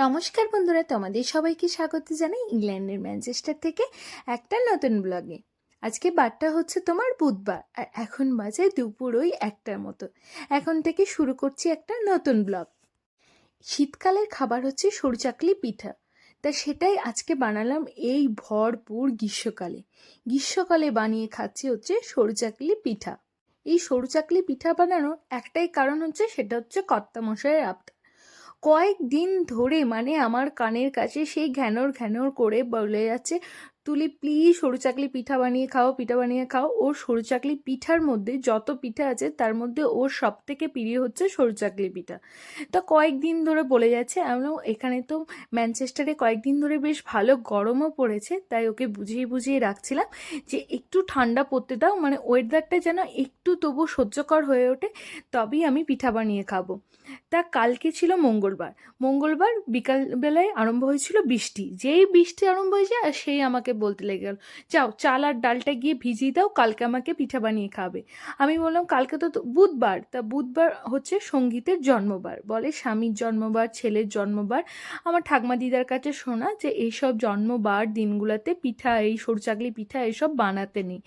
নমস্কার বন্ধুরা, তোমাদের সবাইকে স্বাগত জানাই ইংল্যান্ডের ম্যানচেস্টার থেকে একটা নতুন ব্লগে। আজকে বারটা হচ্ছে তোমার বুধবার, আর এখন বাজে দুপুর ওই একটার মতো। এখন থেকে শুরু করছি একটা নতুন ব্লগ। শীতকালের খাবার হচ্ছে সরচাকলি পিঠা। তা সেটাই আজকে বানালাম এই ভরপুর গ্রীষ্মকালে। গ্রীষ্মকালে বানিয়ে খাচ্ছি হচ্ছে সরুচাকলি পিঠা। এই সরুচাকলি পিঠা বানানোর একটাই কারণ হচ্ছে, সেটা হচ্ছে কর্তা মশাইয়ের আবদার। কয়েকদিন ধরে মানে আমার কানের কাছে সেই ঘ্যানোর ঘ্যানোর করে বলে যাচ্ছে। তুলি প্লিজ সরু চাকলি পিঠা বানিয়ে খাও, পিঠা বানিয়ে খাও। ওর সরু চাকলি পিঠার মধ্যে যত পিঠা আছে, তার মধ্যে ওর সব থেকে প্রিয় হচ্ছে সরু চাকলি পিঠা। তা কয়েকদিন ধরে বলে যাচ্ছে আমরা এখানে তো ম্যানচেস্টারে কয়েকদিন ধরে বেশ ভালো গরমও পড়েছে, তাই ওকে বুঝিয়ে বুঝিয়ে রাখছিলাম যে একটু ঠান্ডা পড়তে দাও মানে ওয়েদারটা যেন একটু তবু সহ্যকর হয়ে ওঠে, তবেই আমি পিঠা বানিয়ে খাব। তা কালকে ছিল মঙ্গলবার। মঙ্গলবার বিকালবেলায় আরম্ভ হয়েছিল বৃষ্টি। যেই বৃষ্টি আরম্ভ হয়েছে, আর সেই আমাকে বলতে লেগে গেল, যাও, চাল আর ডালটা গিয়ে ভিজিয়ে দাও, কালকে আমাকে পিঠা বানিয়ে খাবে। আমি বললাম, কালকে তো তো বুধবার। তা বুধবার হচ্ছে সঙ্গীতের জন্মবার। বলে স্বামীর জন্মবার, ছেলের জন্মবার। আমার ঠাকমা দিদার কাছে শোনা যে, এইসব জন্মবার দিনগুলোতে পিঠা, এই সরু চাকলি পিঠা, এইসব বানাতে নেই।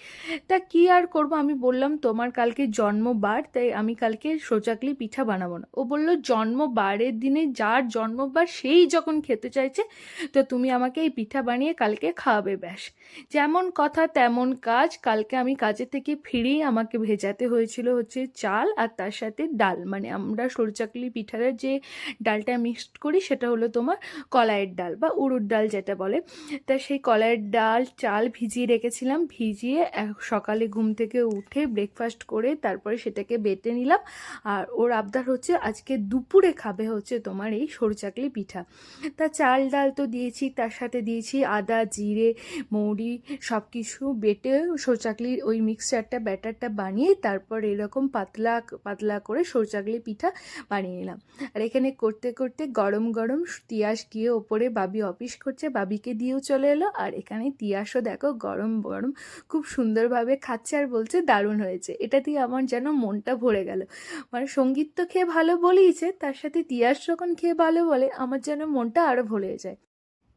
তা কি আর করব? আমি বললাম, তোমার কালকে জন্মবার, তাই আমি কালকে সোচাকলি পিঠা বানাবো না। ও বলল, জন্মবারের দিনে যার জন্মবার, সেই যখন খেতে চাইছে, তো তুমি আমাকে এই পিঠা বানিয়ে কালকে খাওয়াবে। ব্যাস। যেমন কথা, তেমন কাজ। কালকে আমি কাজের থেকে ফিরেই আমাকে ভেজাতে হয়েছিল হচ্ছে চাল আর তার সাথে ডাল। মানে আমরা সরচাকলি পিঠার যে ডালটা মিক্সড করি, সেটা হলো তোমার কলাইয়ের ডাল বা উড়ুর ডাল যেটা বলে। তা সেই কলাইয়ের ডাল, চাল ভিজিয়ে রেখেছিলাম। ভিজিয়ে সকালে ঘুম থেকে উঠে ব্রেকফাস্ট করে তারপরে সেটাকে বেটে নিলাম। আর ওর আবদার হচ্ছে আজকে দুপুরে খাবে হচ্ছে তোমার এই সরুচাকলি পিঠা। তা চাল, ডাল তো দিয়েছি, তার সাথে দিয়েছি আদা, জিরে মৌরি সব কিছু বেটে সরচাকলির ওই মিক্সচারটা ব্যাটারটা বানিয়ে তারপর এরকম পাতলা পাতলা করে সরচাকলি পিঠা বানিয়ে নিলাম। আর এখানে করতে করতে গরম গরম তিয়াস গিয়ে ওপরে বাবি অফিস করছে, বাবিকে দিয়েও চলে এলো। আর এখানে তিয়াসও দেখো গরম গরম খুব সুন্দরভাবে খাচ্ছে আর বলছে দারুণ হয়েছে। এটা দিয়ে আমার যেন মনটা ভরে গেল। মানে সংগীত তো খেয়ে ভালো বলেইছে তার সাথে তিয়াস যখন খেয়ে ভালো বলে, আমার যেন মনটা আরও ভরে যায়।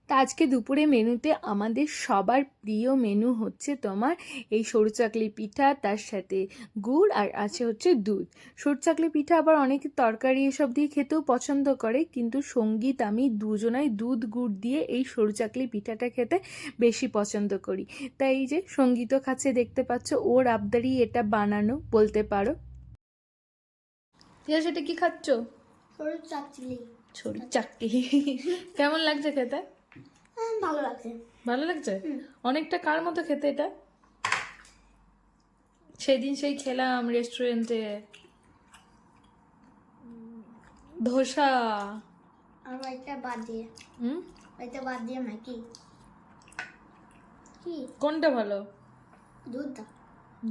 তা আজকে দুপুরে মেনুতে আমাদের সবার প্রিয় মেনু হচ্ছে তোমার এই সরু চাকলি পিঠা তার সাথে গুড় আর আছে হচ্ছে দুধ। সরু চাকলি পিঠা আবার অনেকে তরকারি এসব দিয়ে খেতেও পছন্দ করে কিন্তু সংগীত আমি দুজনাই দুধ গুড় দিয়ে এই সরু চাকলি পিঠাটা খেতে বেশি পছন্দ করি। তাই এই যে সঙ্গীতও খাচ্ছে দেখতে পাচ্ছ ওর আবদারি এটা বানানো বলতে পারো। ঠিক সেটা কি খাচ্ছ? সরু চাকচিলি সরু চাকলি। কেমন লাগছে খেতে? ভালো লাগছে। ভালো লাগছে? অনেকটা কার মতো খেতে এটা? সেদিন সেই খেলাম রেস্টুরেন্টে ধোসা। আর এটা বাদ দিয়ে। হুম? এটা বাদ দিয়ে ম্যাগি কি? কোনটা ভালো? দুধ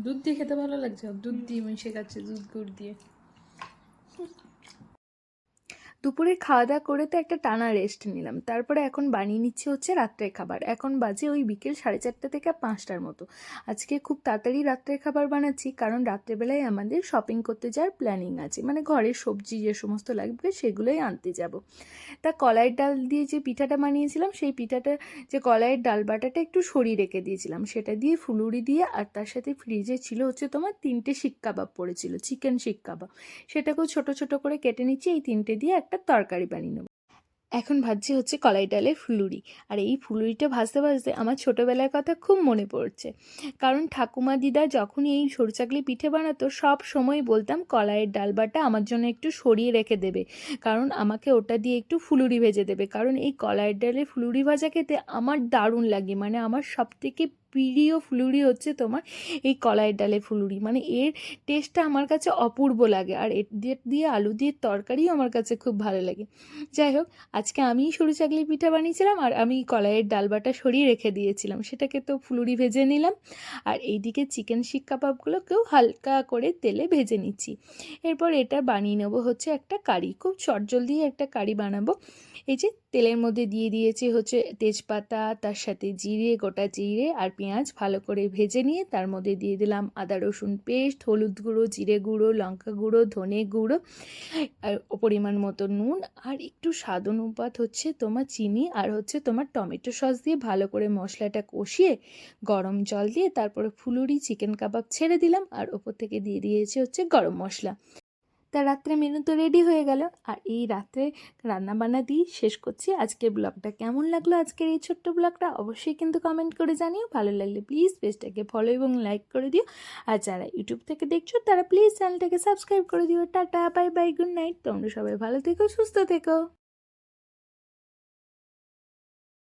দুধ দিয়ে খেতে ভালো লাগছে? দুধ দিয়ে মিশে গেছে দুধ গুড় দিয়ে। দুপুরে খাওয়া দাওয়া করে তো একটা টানা রেস্ট নিলাম। তারপরে এখন বানিয়ে নিচ্ছে হচ্ছে রাত্রের খাবার। এখন বাজে ওই বিকেল সাড়ে চারটে থেকে পাঁচটার মতো। আজকে খুব তাড়াতাড়ি রাত্রের খাবার বানাচ্ছি, কারণ রাত্রেবেলায় আমাদের শপিং করতে যাওয়ার প্ল্যানিং আছে। মানে ঘরের সবজি যে সমস্ত লাগবে সেগুলোই আনতে যাব। তা কলাইয়ের ডাল দিয়ে যে পিঠাটা বানিয়েছিলাম, সেই পিঠাটা, যে কলাইয়ের ডাল বাটাটা একটু সরিয়ে রেখে দিয়েছিলাম। সেটা দিয়ে ফুলুরি দিয়ে, আর তার সাথে ফ্রিজে ছিল হচ্ছে তোমার তিনটে শিক কাবাব পড়েছিল চিকেন শিক কাবাব। সেটাকেও ছোট ছোট করে কেটে নিচ্ছি। এই তিনটে দিয়ে একটা তরকারি বানিয়ে নেব। এখন ভাজছি হচ্ছে কলাই ডালের ফুলুরি। আর এই ফুলুরিটা ভাজতে ভাজতে আমার ছোটোবেলার কথা খুব মনে পড়ছে। কারণ ঠাকুমা দিদা যখনই এই সরচাকলি পিঠে বানাতো, সব সময় বলতাম কলাইয়ের ডাল বাটা আমার জন্য একটু সরিয়ে রেখে দেবে। কারণ আমাকে ওটা দিয়ে একটু ফুলুরি ভেজে দেবে। কারণ এই কলাইয়ের ডালের ফুলুরি ভাজা খেতে আমার দারুণ লাগে। মানে আমার সব থেকে প্রিয় ফুলুরি হচ্ছে তোমার এই কলাইয়ের ডালের ফুলুরি। মানে এর টেস্টটা আমার কাছে অপূর্ব লাগে। আর এর দিয়ে আলু দিয়ে তরকারিও আমার কাছে খুব ভালো লাগে। যাই হোক, আজকে আমিই সরু চাকলি পিঠা বানিয়েছিলাম আর আমি কলাইয়ের ডাল বাটা সরিয়ে রেখে দিয়েছিলাম। সেটাকে তো ফুলুরি ভেজে নিলাম। আর এইদিকে চিকেন শিক কাবাবগুলোকেও হালকা করে তেলে ভেজে নিচ্ছি। এরপর এটা বানিয়ে নেব হচ্ছে একটা কারি। খুব চটজলদি একটা কারি বানাবো। এই যে তেলের মধ্যে দিয়ে দিয়েছি হচ্ছে তেজপাতা, তার সাথে জিরে, গোটা জিরে আর পেঁয়াজ ভালো করে ভেজে নিয়ে তার মধ্যে দিয়ে দিলাম আদা, রসুন পেস্ট, হলুদ গুঁড়ো, জিরে গুঁড়ো, লঙ্কা গুঁড়ো, ধনে গুঁড়ো আর পরিমাণ মতো নুন আর একটু স্বাদ অনুপাত হচ্ছে তোমার চিনি আর হচ্ছে তোমার টমেটো সস দিয়ে ভালো করে মশলাটা কষিয়ে গরম জল দিয়ে তারপরে ফুলুরি চিকেন কাবাব ছেড়ে দিলাম আর ওপর থেকে দিয়ে দিয়েছি হচ্ছে গরম মশলা। তা রাত্রে মেনু তো রেডি হয়ে গেল। আর এই রাত্রে রান্নাবান্না দিয়ে শেষ করছি আজকের ব্লগটা। কেমন লাগল আজকের এই ছোট্ট ব্লগটা? অবশ্যই কিন্তু কমেন্ট করে জানিও। ভালো লাগলে প্লিজ পেজটাকে ফলো এবং লাইক করে দিও। আর যারা ইউটিউব থেকে দেখছ, তারা প্লিজ চ্যানেলটাকে সাবস্ক্রাইব করে দিও। Tata bye bye good night তোমরা সবাই ভালো থেকো, সুস্থ থেকো।